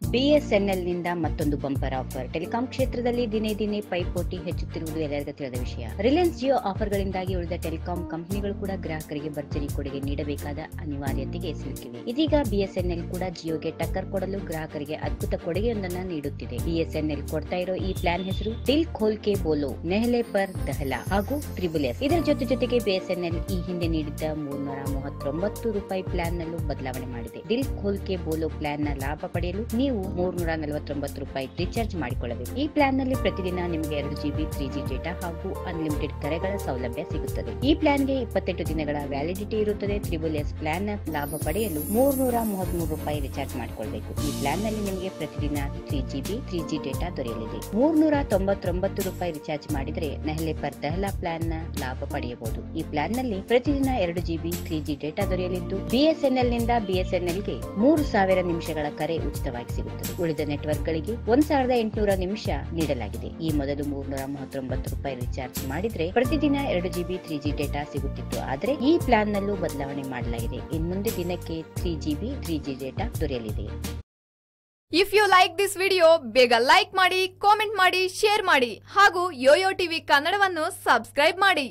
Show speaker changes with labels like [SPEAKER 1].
[SPEAKER 1] ಬಿಎಸ್ಎನ್ಎಲ್ನಿಂದ ಮತ್ತೊಂದು bumper offer. Telecom ಕ್ಷೇತ್ರದಲ್ಲಿ ದಿನೇ ದಿನೇ ಪೈಪೋಟಿ ಹೆಚ್ಚುತ್ತಿರುವುದು ಎಲ್ಲರಿಗೂ ತಿಳಿದ ವಿಷಯ. ರಿಲಯನ್ಸ್ ಜಿಯೋ ಆಫರ್ಗಳಿಂದಾಗಿ ಉಳಿದ ಟೆಲಿಕಾಂ ಕಂಪನಿಗಳು ಕೂಡ ಗ್ರಾಹಕರಿಗೆ ಭರ್ಜರಿ ಕೊಡುಗೆ ನೀಡಬೇಕಾದ ಅನಿವಾರ್ಯತೆಗೆ ಸಿಲುಕಿವೆ. ಇದೀಗ ಬಿಎಸ್ಎನ್ಎಲ್ ಕೂಡ ಜಿಯೋಗೆ ಟಕ್ಕರ್ ಕೊಡಲು ಗ್ರಾಹಕರಿಗೆ ಅದ್ಭುತ ಕೊಡುಗೆಯೊಂದನ್ನು ನೀಡುತ್ತಿದೆ. ಬಿಎಸ್ಎನ್ಎಲ್ ಕೊಡ್ತಾ ಇರೋ ಈ ಪ್ಲಾನ್ ಹೆಸರು ದಿಲ್ ಖೋಲ್ ಕೆ ಬೋಲೋ, ನೆಹಲೆ ಪರ್ ದಹಲಾ ಹಾಗೂ ತ್ರಿಬುಲ್ ಇದರ ಜೊತೆ ಜೊತೆಗೆ ಬಿಎಸ್ಎನ್ಎಲ್ ಈ ಹಿಂದೆ ನೀಡಿದ್ದ ಮೂರ್ನೂರ ಮೂವತ್ತೊಂಬತ್ತು ರೂಪಾಯಿ ಪ್ಲಾನ್ ನಲ್ಲೂ ಬದಲಾವಣೆ ಮಾಡಿದೆ. ದಿಲ್ ಖೋಲ್ ಕೆ ಬೋಲೋ ಪ್ಲಾನ್ನ ಲಾಭ ಪಡೆಯಲು ನೀವು ಮೂರ್ನೂರ ನಲವತ್ತೊಂಬತ್ತು ರೂಪಾಯಿ ರಿಚಾರ್ಜ್ ಮಾಡಿಕೊಳ್ಳಬೇಕು. ಈ ಪ್ಲಾನ್ನಲ್ಲಿ ಪ್ರತಿದಿನ ನಿಮಗೆ ಎರಡು ಜಿಬಿ ತ್ರೀ ಜಿ ಡೇಟಾ ಹಾಗೂ ಅನ್ಲಿಮಿಟೆಡ್ ಕರೆಗಳ ಸೌಲಭ್ಯ ಸಿಗುತ್ತದೆ. ಈ ಪ್ಲಾನ್ಗೆ ಇಪ್ಪತ್ತೆಂಟು ದಿನಗಳ ವ್ಯಾಲಿಡಿಟಿ ಇರುತ್ತದೆ. ತ್ರಿಬಲ್ ಎಸ್ ಪ್ಲಾನ್ನ ಲಾಭ ಪಡೆಯಲು ಮೂರ್ನೂರ ಮೂವತ್ಮೂರು ರೂಪಾಯಿ ರಿಚಾರ್ಜ್ ಮಾಡಿಕೊಳ್ಳಬೇಕು ಈ ಪ್ಲಾನ್ನಲ್ಲಿ ನಿಮಗೆ ಪ್ರತಿದಿನ three GB three G data ದೊರೆಯಲಿದೆ. ಮೂರ್ನೂರ ತೊಂಬತ್ತೊಂಬತ್ತು ರೂಪಾಯಿ ರಿಚಾರ್ಜ್ ಮಾಡಿದರೆ ನೆಹಲೆ ಪರ್ ದೆಹಲಾ ಪ್ಲಾನ್ನ ಲಾಭ ಪಡೆಯಬಹುದು. ಈ ಪ್ಲಾನ್ನಲ್ಲಿ ಪ್ರತಿದಿನ ಎರಡು ಜಿಬಿ ತ್ರೀ ಜಿ ಡೇಟಾ ದೊರೆಯಲಿದ್ದು ಬಿಎಸ್ಎನ್ಎಲ್ನಿಂದ ಬಿಎಸ್ಎನ್ಎಲ್ಗೆ ಮೂರು ಸಾವಿರ ನಿಮಿಷಗಳ ಕರೆ ಉಚಿತವಾಗಿ ಸಿಗುತ್ತದೆ. ಉಳಿದ ನೆಟ್ವರ್ಕ್ ಗಳಿಗೆ ಒಂದ್ ಸಾವಿರದ ಎಂಟುನೂರ ನಿಮಿಷ ನೀಡಲಾಗಿದೆ. ಈ ಮೊದಲು ಮೂರ್ನೂರ ಮೂವತ್ತೊಂಬತ್ತು ರೂಪಾಯಿ ರಿಚಾರ್ಜ್ ಮಾಡಿದ್ರೆ ಪ್ರತಿದಿನ ಎರಡು ಜಿಬಿ ತ್ರೀ ಜಿ ಡೇಟಾ ಸಿಗುತ್ತಿತ್ತು. ಆದ್ರೆ ಈ ಪ್ಲಾನ್ ನಲ್ಲೂ ಬದಲಾವಣೆ ಮಾಡಲಾಗಿದೆ. ಇನ್ನೊಂದು ದಿನಕ್ಕೆ three GB three G data ದೊರೆಯಲಿದೆ.
[SPEAKER 2] If you like this video ಬೇಗ ಲೈಕ್ ಮಾಡಿ ಕಾಮೆಂಟ್ ಮಾಡಿ ಶೇರ್ ಮಾಡಿ ಹಾಗೂ ಯೋಯೋ ಟಿವಿ ಕನ್ನಡವನ್ನು ಸಬ್ಸ್ಕ್ರೈಬ್ ಮಾಡಿ.